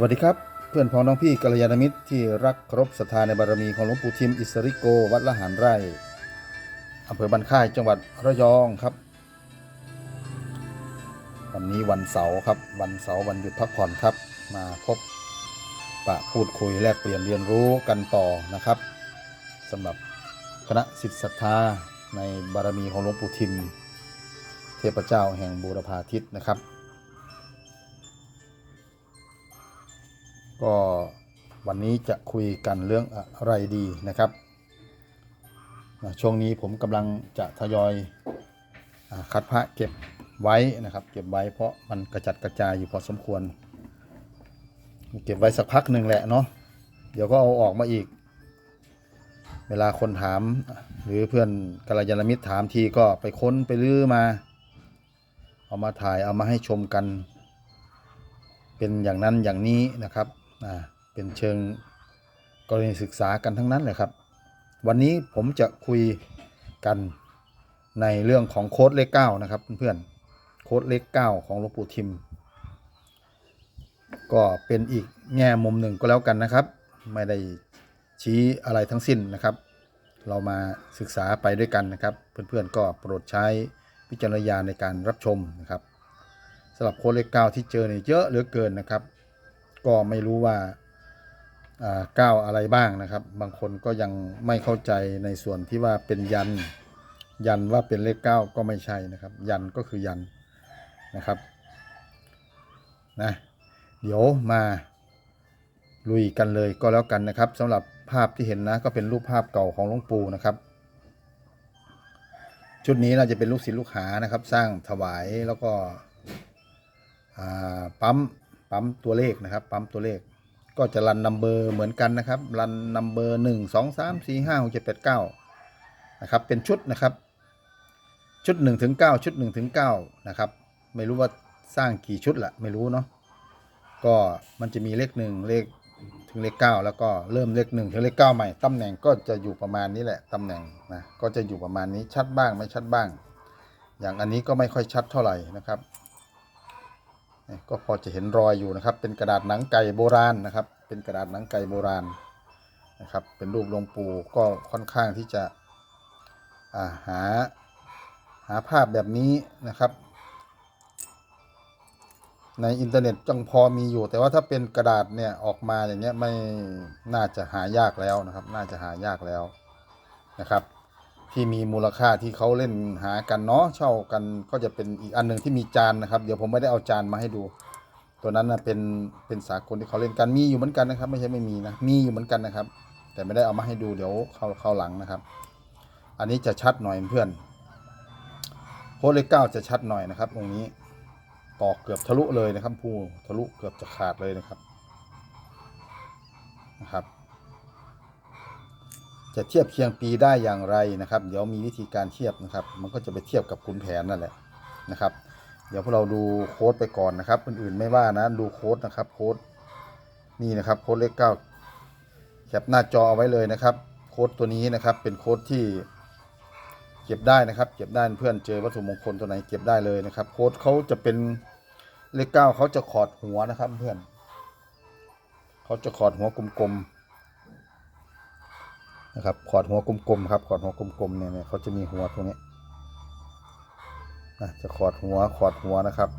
สวัสดีครับ เพื่อนพ้องน้องพี่กัลยาณมิตรที่รักเคารพศรัทธาในบารมีของหลวงปู่ทิมอิสริโก วัดละหารไร่อำเภอบันค่ายจังหวัดระยองครับ วันนี้วันเสาร์ครับ วันเสาร์วันหยุดพักผ่อนครับ มาพบปะพูดคุยแลกเปลี่ยนเรียนรู้กันต่อนะครับสำหรับคณะสิทธิศรัทธาในบารมีของหลวงปู่ทิม เทพเจ้าแห่งบูรพาทิตนะครับ ก็วันนี้จะคุยกันเรื่องอะไรดีนะครับช่วงนี้ผมกำลังจะทยอยอคัดพระเก็บไว้นะครับ เก็บไว้เพราะมันกระจัดกระจายอยู่พอสมควร เก็บไว้สักพักหนึ่งแหละเนาะเดี๋ยวก็เอาออกมาอีก เวลาคนถาม หรือเพื่อนกัลยาณมิตรถามทีก็ไปค้นไปลื้อมา เอามาถ่ายเอามาให้ชมกัน เป็นอย่างนั้นอย่างนี้นะครับ อ่าเป็นเชิงกรณีศึกษากันทั้งนั้นเลยครับ วันนี้ผมจะคุยกันในเรื่องของโค้ดเลขเก้านะครับเพื่อนๆโค้ดเลขเก้าของหลวงปู่ทิม ก็เป็นอีกแง่มุมหนึ่งก็แล้วกันนะครับ ไม่ได้ชี้อะไรทั้งสิ้นนะครับ เรามาศึกษาไปด้วยกันนะครับ เพื่อนๆก็โปรดใช้วิจารณญาณในการรับชมนะครับสำหรับโค้ดเลขเก้าที่เจอเนี่ยเยอะเหลือเกินนะครับ ก็ไม่รู้ว่าก้าวอะไรบ้างนะครับ บางคนก็ยังไม่เข้าใจในส่วนที่ว่าเป็นยัน ยันว่าเป็นเลขเก้าก็ไม่ใช่นะครับ ยันก็คือยันนะครับนะเดี๋ยวมาลุยกันเลยก็แล้วกันนะครับสำหรับภาพที่เห็นนะก็เป็นรูปภาพเก่าของหลวงปู่นะครับ ชุดนี้เราจะเป็นลูกศิษย์ลูกหานะครับ สร้างถวายแล้วก็ปั๊ม ปั๊มตัวเลขนะครับ ปั๊มตัวเลข ก็จะรันนัมเบอร์เหมือนกันนะครับ รันนัมเบอร์หนึ่งสองสามสี่ห้าหกเจ็ดแปดเก้านะครับ เป็นชุดนะครับ ชุดหนึ่งถึงเก้าชุดหนึ่งถึงเก้านะครับ ไม่รู้ว่าสร้างกี่ชุดละไม่รู้เนาะ ก็มันจะมีเลขหนึ่งเลขถึงเลขเก้าแล้วก็เริ่มเลขหนึ่งถึงเลขเก้าใหม่ ตำแหน่งก็จะอยู่ประมาณนี้แหละ ตำแหน่งนะ ก็จะอยู่ประมาณนี้ ชัดบ้างไม่ชัดบ้าง อย่างอันนี้ก็ไม่ค่อยชัดเท่าไหร่นะครับ ก็พอจะเห็นรอยอยู่นะครับ เป็นกระดาษหนังไก่โบราณนะครับ เป็นกระดาษหนังไก่โบราณนะครับ เป็นรูปหลวงปู่ก็ค่อนข้างที่จะาหาหาภาพแบบนี้นะครับ ในอินเทอร์เน็ตจังพอมีอยู่ แต่ว่าถ้าเป็นกระดาษเนี่ยออกมาอย่างเงี้ยไม่น่าจะหายากแล้วนะครับ น่าจะหายากแล้วนะครับ ที่มีมูลค่าที่เขาเล่นหากันเนาะเช่ากันก็จะเป็นอีกอันหนึ่งที่มีจานนะครับ เดี๋ยวผมไม่ได้เอาจานมาให้ดู ตัวนั้นนะเป็นเป็นสากลที่เขาเล่นกันมีอยู่เหมือนกันนะครับ ไม่ใช่ไม่มีนะมีอยู่เหมือนกันนะครับ แต่ไม่ได้เอามาให้ดูเดี๋ยวเข้าเข้าหลังนะครับ อันนี้จะชัดหน่อยเพื่อนโพสเลขเก้าจะชัดหน่อยนะครับตรงนี้ตอกเกือบทะลุเลยนะครับภูทะลุเกือบจะขาดเลยนะครับนะครับ จะเทียบเคียงปีได้อย่างไรนะครับ เดี๋ยวมีวิธีการเทียบนะครับ มันก็จะไปเทียบกับขุนแผนนั่นแหละนะครับ เดี๋ยวพวกเราดูโค้ดไปก่อนนะครับอื่นๆไม่ว่านะดูโค้ดนะครับโค้ดนี่นะครับโค้ดเลขเก้าแคปหน้าจอเอาไว้เลยนะครับ โค้ดตัวนี้นะครับเป็นโค้ดที่เก็บได้นะครับ เก็บได้เพื่อนเจอวัตถุมงคลตัวไหนเก็บได้เลยนะครับ โค้ดเขาจะเป็นเลขเก้าเขาจะขอดหัวนะครับเพื่อนเขาจะขอดหัวกลมๆ นะครับขอดหัวกลมๆครับขอดหัวกลมๆเนี่ยเนี่ยเขาจะมีหัวตรงนี้นะจะขอดหัวขอดหัวนะครับ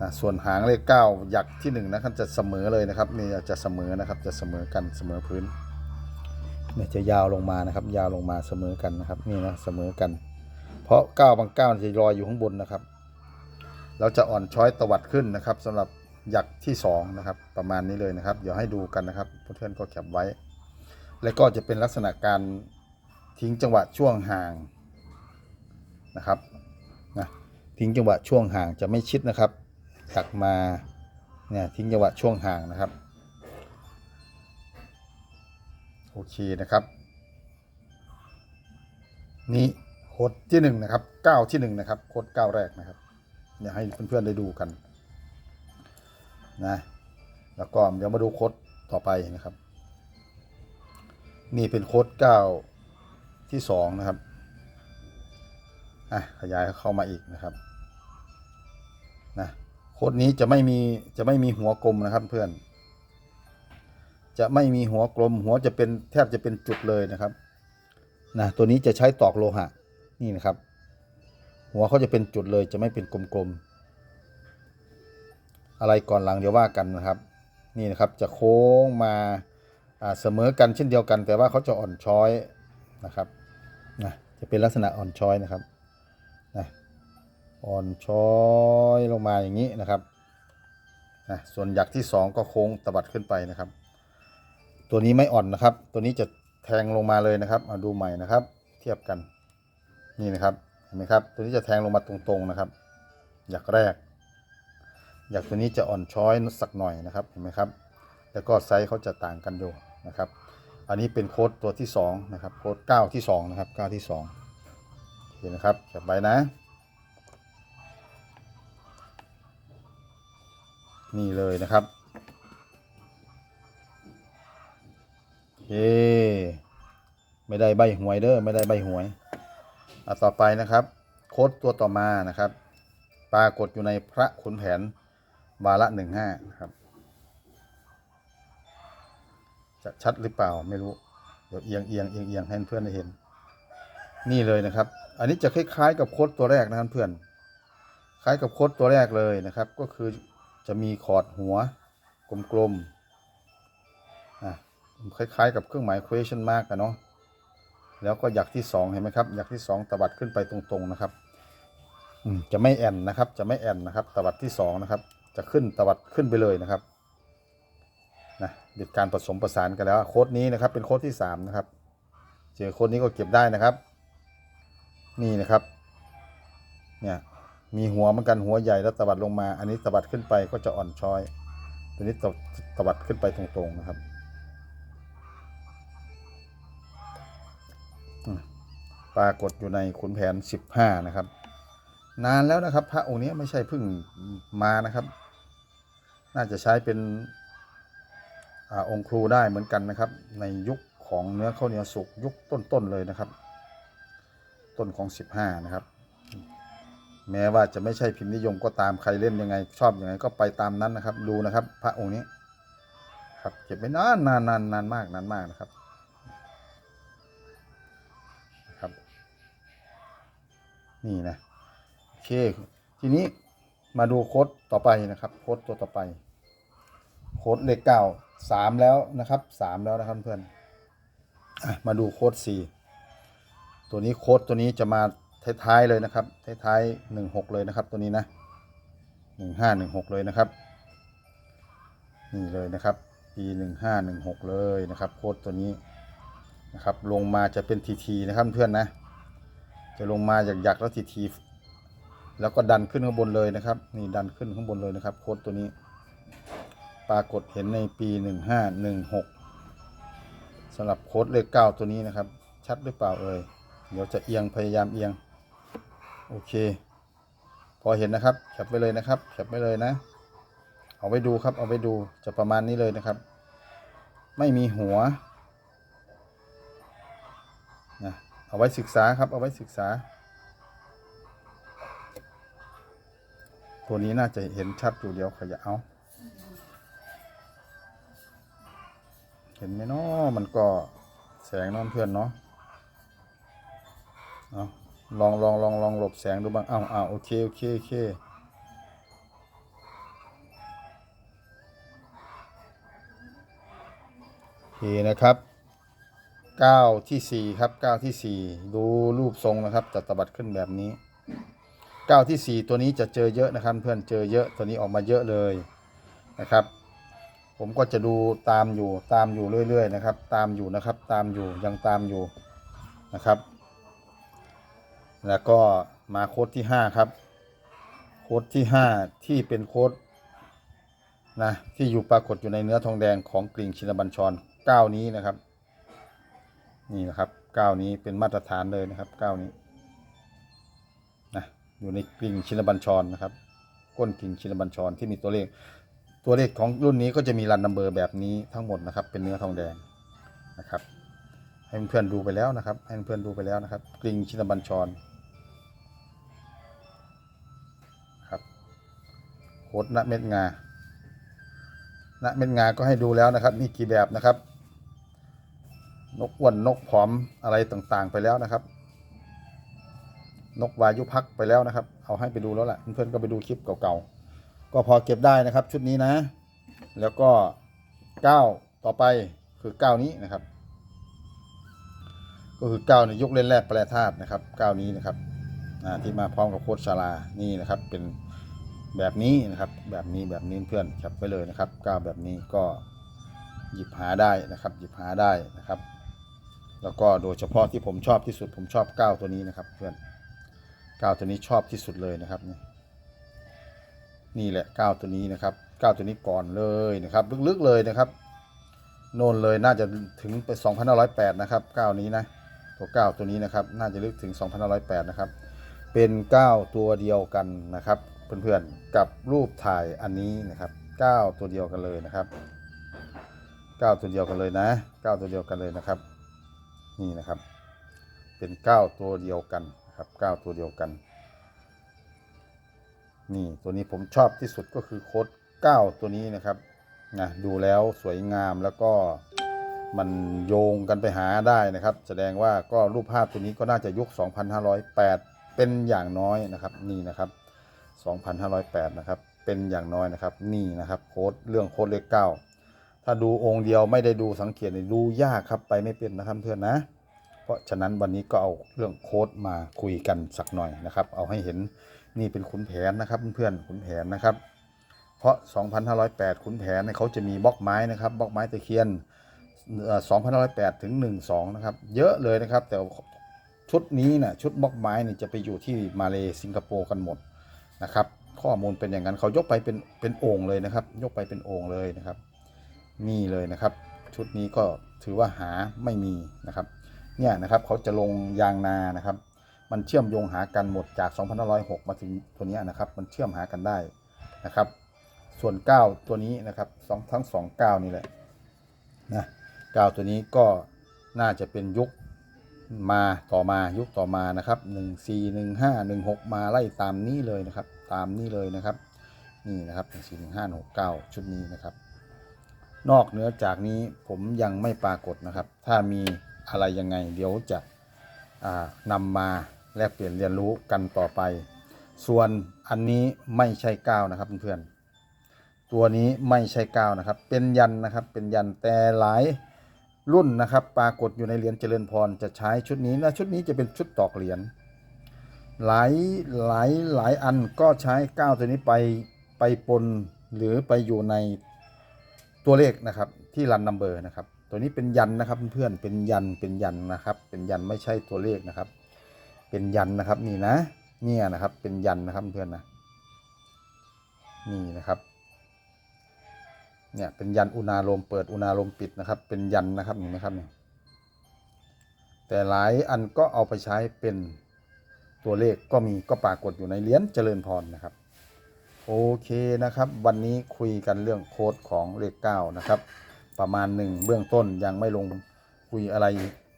นะส่วนหางเลขเก้าหยักที่หนึ่งนะครับจะเสมอเลยนะครับนี่จะเสมอนะครับจะเสมอกันเสมอพื้นเนี่ยจะยาวลงมานะครับ ยาวลงมาเสมอกันนะครับ นี่นะเสมอกัน เพราะเก้าบางเก้าจะลอยอยู่ข้างบนนะครับ เราจะอ่อนช้อยตวัดขึ้นนะครับสำหรับ ยักที่สองนะครับประมาณนี้เลยนะครับ เดี๋ยวให้ดูกันนะครับเพื่อนๆก็แคปไว้ แล้วก็จะเป็นลักษณะการทิ้งจังหวะช่วงห่างนะครับนะทิ้งจังหวะช่วงห่างจะไม่ชิดนะครับตักมาเนี่ยทิ้งจังหวะช่วงห่างนะครับโอเคนะครับนี่โคดที่หนึ่งนะครับเก้าที่หนึ่งนะครับโคดเก้าแรกนะครับเดี๋ยวให้เพื่อนๆได้ดูกัน นะ แล้วก็เดี๋ยวมาดูโค้ดต่อไปนะครับ นี่เป็นโค้ดเก้าที่สองนะครับ อะขยายเข้ามาอีกนะครับนะโค้ดนี้จะไม่มีจะไม่มีหัวกลมนะครับเพื่อน จะไม่มีหัวกลม หัวจะเป็นแทบจะเป็นจุดเลยนะครับนะตัวนี้จะใช้ตอกโลหะนี่นะครับ หัวเขาจะเป็นจุดเลยจะไม่เป็นกลมๆ อะไรก่อนหลังเดี๋ยวว่ากันนะครับ นี่นะครับจะโค้งมาเสมอกันเช่นเดียวกัน แต่ว่าเขาจะอ่อนช้อยนะครับนะจะเป็นลักษณะอ่อนช้อยนะครับนะอ่อนช้อยลงมาอย่างนี้นะครับนะส่วนหยักที่สองก็โค้งตวัดขึ้นไปนะครับ ตัวนี้ไม่อ่อนนะครับ ตัวนี้จะแทงลงมาเลยนะครับมาดูใหม่นะครับ เทียบกันนี่นะครับเห็นไหมครับ ตัวนี้จะแทงลงมาตรงๆนะครับหยักแรก อยากตัวนี้จะอ่อนช้อยสักหน่อยนะครับเห็นไหมครับ แล้วก็ไซส์เขาจะต่างกันอยู่นะครับ อันนี้เป็นโค้ดตัวที่2นะครับโค้ด9ที่2นะครับ9ที่2เห็นนะครับจับไว้นะ นี่เลยนะครับโอเคไม่ได้ใบหวยเด้อไม่ได้ใบหวยอะต่อไปนะครับ โค้ดตัวต่อมานะครับ ปรากฏอยู่ในพระขุนแผน วาระหนึ่งห้าครับ จะชัดหรือเปล่าไม่รู้ เดี๋ยวเอียงเอียงเอียงเอียงให้เพื่อนได้เห็น นี่เลยนะครับ อันนี้จะคล้ายๆกับโค้ดตัวแรกนะครับเพื่อน คล้ายกับโค้ดตัวแรกเลยนะครับ ก็คือจะมีขอดหัวกลมๆอะคล้ายๆ กับเครื่องหมาย question mark อะเนาะแล้วก็หยักที่สองเห็นไหมครับหยักที่สองตวัดขึ้นไปตรงๆนะครับอืมจะไม่แอนนะครับ จะไม่แอนนะครับตวัดที่สองนะครับ จะขึ้นตวัดขึ้นไปเลยนะครับนะเด็ดการผสมประสานกันแล้วโค้ดนี้นะครับเป็นโค้ดที่สามนะครับเจอโค้ดนี้ก็เก็บได้นะครับ นี่นะครับเนี่ยมีหัวเหมือนกันหัวใหญ่แล้วตวัดลงมา อันนี้ตวัดขึ้นไปก็จะอ่อนช้อย ตัวนี้ตวตวัดขึ้นไปตรงๆนะครับปรากฏอยู่ในขุนแผนสิบห้านะครับ นานแล้วนะครับ พระองค์นี้ไม่ใช่เพิ่งมานะครับ น่าจะใช้เป็นอองค์ครูได้เหมือนกันนะครับ ในยุคของเนื้อข้าวเหนียวสุกยุคต้นๆเลยนะครับ ต้นของ 15 นะครับ แม้ว่าจะไม่ใช่พิมพ์นิยมก็ตามใครเล่นยังไง ชอบยังไงก็ไปตามนั้นนะครับ ดูนะครับ พระองค์นี้ครับเก็บไว้นานนานนานนานมากนานมากนะครับนะครับ นี่นะโอเคทีนี้มาดูโค้ดต่อไปนะครับ โค้ดตัวต่อไป โค้ดเลขเก้าสามแล้วนะครับสามแล้วนะครับเพื่อนมาดูโค้ดสี่ตัวนี้โค้ดตัวนี้จะมาท้ายๆเลยนะครับท้ายๆหนึ่งหกเลยนะครับตัวนี้นะหนึ่งห้าหนึ่งหกเลยนะครับนี่เลยนะครับปีหนึ่งห้าหนึ่งหกเลยนะครับโค้ดตัวนี้นะครับลงมาจะเป็นทีทีนะครับเพื่อนนะจะลงมาหยักๆแล้วทีทีแล้วก็ดันขึ้นข้างบนเลยนะครับ นี่ดันขึ้นข้างบนเลยนะครับโค้ดตัวนี้ ปรากฏเห็นในปีหนึ่งห้าหนึ่งหกสำหรับโค้ดเลขเก้าตัวนี้นะครับ ชัดหรือเปล่าเอ่ยเดี๋ยวจะเอียงพยายามเอียง โอเค พอเห็นนะครับแคปไปเลยนะครับแคปไปเลยนะ เอาไว้ดูครับเอาไว้ดูจะประมาณนี้เลยนะครับ ไม่มีหัวนะเอาไว้ศึกษาครับเอาไว้ศึกษา ตัวนี้น่าจะเห็นชัดอยู่เดียวขยะเอา ห็นไหมเนาะมันก็แสงน้องเพื่อนเนาะเอาลองลองลองลองหลบแสงดูบ้างอ้าวอ้าวโอเคโอเคโอเคโอเคนะครับก้าวที่สี่ครับก้าวที่สี่ดูรูปทรงนะครับจะตบัดขึ้นแบบนี้ก้าวที่สี่ตัวนี้จะเจอเยอะนะครับเพื่อนเจอเยอะตัวนี้ออกมาเยอะเลยนะครับ ผมก็จะดูตามอยู่ตามอยู่เรื่อยๆนะครับ ตามอยู่นะครับ ตามอยู่ยังตามอยู่นะครับ แล้วก็มาโค้ดที่ห้าครับ โค้ดที่ห้าที่เป็นโค้ดนะที่อยู่ปรากฏอยู่ในเนื้อทองแดงของกลิ่งชินบัญชรเก้านี้นะครับ นี่นะครับเก้านี้เป็นมาตรฐานเลยนะครับเก้านี้นะอยู่ในกลิ่งชินบัญชรนะครับ ก้นกลิ่งชินบัญชรที่มีตัวเลข ตัวเลขของรุ่นนี้ก็จะมีรันนัมเบอร์แบบนี้ทั้งหมดนะครับ เป็นเนื้อทองแดงนะครับ ให้เพื่อนดูไปแล้วนะครับ ให้เพื่อนดูไปแล้วนะครับกลิ่งชินบัญชรครับโค้ดณเม็ดงาณเม็ดงาก็ให้ดูแล้วนะครับมีกี่แบบนะครับ นกอ้วนนกผอมอะไรต่างๆ ไปแล้วนะครับนกวายุพักไปแล้วนะครับ เอาให้ไปดูแล้วแหละเพื่อนๆก็ไปดูคลิปเก่าๆ ก็พอเก็บได้นะครับชุดนี้นะ แล้วก็ก้าวต่อไปคือก้าวนี้นะครับ ก็คือก้าวในยุคเล่นแรกแปรธาตุนะครับก้าวนี้นะครับที่มาพร้อมกับโค้ดชาลานี่นะครับ เป็นแบบนี้นะครับ แบบนี้แบบนี้เพื่อนแคปไปเลยนะครับก้าวแบบนี้ก็หยิบหาได้นะครับ หยิบหาได้นะครับ แล้วก็โดยเฉพาะที่ผมชอบที่สุดผมชอบก้าวตัวนี้นะครับ เพื่อนก้าวตัวนี้ชอบที่สุดเลยนะครับนี่ นี่แหละก้าวตัวนี้นะครับก้าวตัวนี้ก่อนเลยนะครับ ลึกๆเลยนะครับ โน่นเลยน่าจะถึงไป2,508 นะครับก้าวนี้นะตัวก้าวตัวนี้นะครับ น่าจะลึกถึง2,508 นะครับ เป็นก้าวตัวเดียวกันนะครับ เพื่อนๆกับรูปถ่ายอันนี้นะครับก้าวตัวเดียวกันเลยนะครับก้าวตัวเดียวกันเลยนะก้าวตัวเดียวกันเลยนะครับ นี่นะครับ เป็นก้าวตัวเดียวกันครับก้าวตัวเดียวกัน นี่ตัวนี้ผมชอบที่สุดก็คือโค้ดก้าตัวนี้นะครับนะดูแล้วสวยงามแล้วก็มันโยงกันไปหาได้นะครับ แสดงว่าก็รูปภาพตัวนี้ก็น่าจะยุค 2508 เป็นอย่างน้อยนะครับนี่นะครับ 2508 นะครับ เป็นอย่างน้อยนะครับนี่นะครับโค้ดเรื่องโค้ดเลขเก้าถ้าดูองค์เดียวไม่ได้ดูสังเกตเนี่ยดูยากครับไปไม่เป็นนะครับเพื่อนนะเพราะฉะนั้นวันนี้ก็เอาเรื่องโค้ดมาคุยกันสักหน่อยนะครับ เอาให้เห็น นี่เป็นขุนแผนนะครับเพื่อนๆขุนแผนนะครับ เพราะ 2,508ขุนแผนเนี่ยเขาจะมีบล็อกไม้นะครับบล็อกไม้ตะเคียน2,508ถึง12นะครับ เยอะเลยนะครับ แต่ชุดนี้นะชุดบล็อกไม้เนี่ยจะไปอยู่ที่มาเลสิงคโปร์กันหมดนะครับ ข้อมูลเป็นอย่างนั้นเขายกไปเป็นเป็นโอ่งเลยนะครับ ยกไปเป็นโอ่งเลยนะครับ นี่เลยนะครับ ชุดนี้ก็ถือว่าหาไม่มีนะครับ เนี่ยนะครับเขาจะลงยางนานะครับ มันเชื่อมโยงหากันหมดจาก 2506 มาถึงตัวนี้นะครับ มันเชื่อมหากันได้นะครับ ส่วน 9 ตัวนี้นะครับสองทั้งสองเก้านี่แหละนะเก้าตัวนี้ก็น่าจะเป็นยุคมาต่อมายุคต่อมานะครับ 1 4 1 5 1 6 มาไล่ตามนี้เลยนะครับ ตามนี้เลยนะครับ นี่นะครับ 1 4 1 5 1 6 9 ชุดนี้นะครับ นอกเหนือจากนี้ผมยังไม่ปรากฏนะครับ ถ้ามีอะไรยังไงเดี๋ยวจะนำมา แลกเปลี่ยนเรียนรู้กันต่อไป ส่วนอันนี้ไม่ใช่ก้าวนะครับเพื่อนๆตัวนี้ไม่ใช่ก้าวนะครับ เป็นยันนะครับเป็นยันแต่หลายรุ่นนะครับปรากฏอยู่ในเหรียญเจริญพรจะใช้ชุดนี้นะชุดนี้จะเป็นชุดตอกเหรียญหลายหลายหลายอันก็ใช้ก้าวตัวนี้ไปไปปนหรือไปอยู่ในตัวเลขนะครับที่รันนัมเบอร์นะครับ ตัวนี้เป็นยันนะครับเพื่อนเป็นยันเป็นยันนะครับ เป็นยันไม่ใช่ตัวเลขนะครับ เป็นยันนะครับนี่นะ เนี่ยนะครับเป็นยันนะครับเพื่อนนะนี่นะครับ เนี่ยเป็นยันอุณาโลมเปิดอุณาโลมปิดนะครับ เป็นยันนะครับเห็นไหมครับเนี่ยแต่หลายอันก็เอาไปใช้เป็นตัวเลขก็มีก็ปรากฏอยู่ในเหรียญเจริญพรนะครับ โอเคนะครับ วันนี้คุยกันเรื่องโค้ดของเลขเก้านะครับ ประมาณหนึ่งเบื้องต้นยังไม่ลงคุยอะไร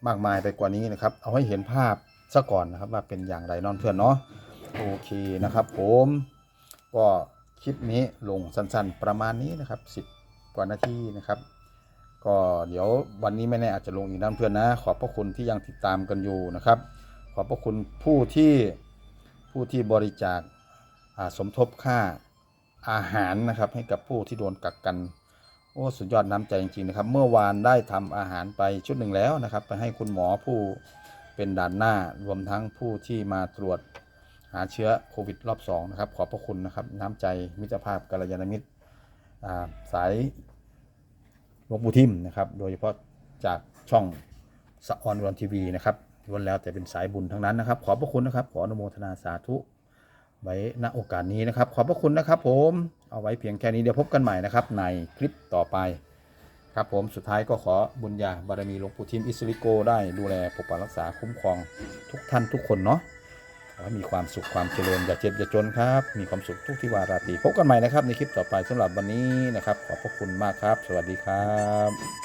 มากมายไปกว่านี้นะครับ เอาให้เห็นภาพ ซะก่อนนะครับว่าเป็นอย่างไรนอนเพื่อนเนาะโอเคนะครับผมก็คลิปนี้ลงสั้นๆประมาณนี้นะครับ 10 กว่านาทีนะครับ ก็เดี๋ยววันนี้ไม่แน่อาจจะลงอีกนะเพื่อนนะ ขอบพระคุณที่ยังติดตามกันอยู่นะครับ ขอบพระคุณผู้ที่ผู้ที่บริจาคสมทบค่าอาหารนะครับ ให้กับผู้ที่โดนกักกันโอ้สุดยอดน้ำใจจริงๆนะครับ เมื่อวานได้ทำอาหารไปชุดหนึ่งแล้วนะครับ ไปให้คุณหมอผู้ เป็นด่านหน้ารวมทั้งผู้ที่มาตรวจหาเชื้อโควิดรอบสองนะครับขอบพระคุณนะครับน้ำใจมิตรภาพกัลยาณมิตราสายหลวงปู่ทิมนะครับ โดยเฉพาะจากช่องสะออนรอนทีวีนะครับล้วนแล้วแต่เป็นสายบุญทั้งนั้นนะครับ ขอบพระคุณนะครับ ขออนุโมทนาสาธุไว้ณโอกาสนี้นะครับ ขอบพระคุณนะครับ ผมเอาไว้เพียงแค่นี้เดี๋ยวพบกันใหม่นะครับในคลิปต่อไป ครับผมสุดท้ายก็ขอบุญญาบารมีหลวงปู่ทิมอิสริโกได้ดูแลปกปักรักษาคุ้มครองทุกท่านทุกคนเนาะขอให้มีความสุขความเจริญอย่าเจ็บอย่าจนครับ มีความสุขทุกที่วาราตรีพบกันใหม่นะครับในคลิปต่อไปสำหรับวันนี้นะครับ ขอบพระคุณมากครับ สวัสดีครับ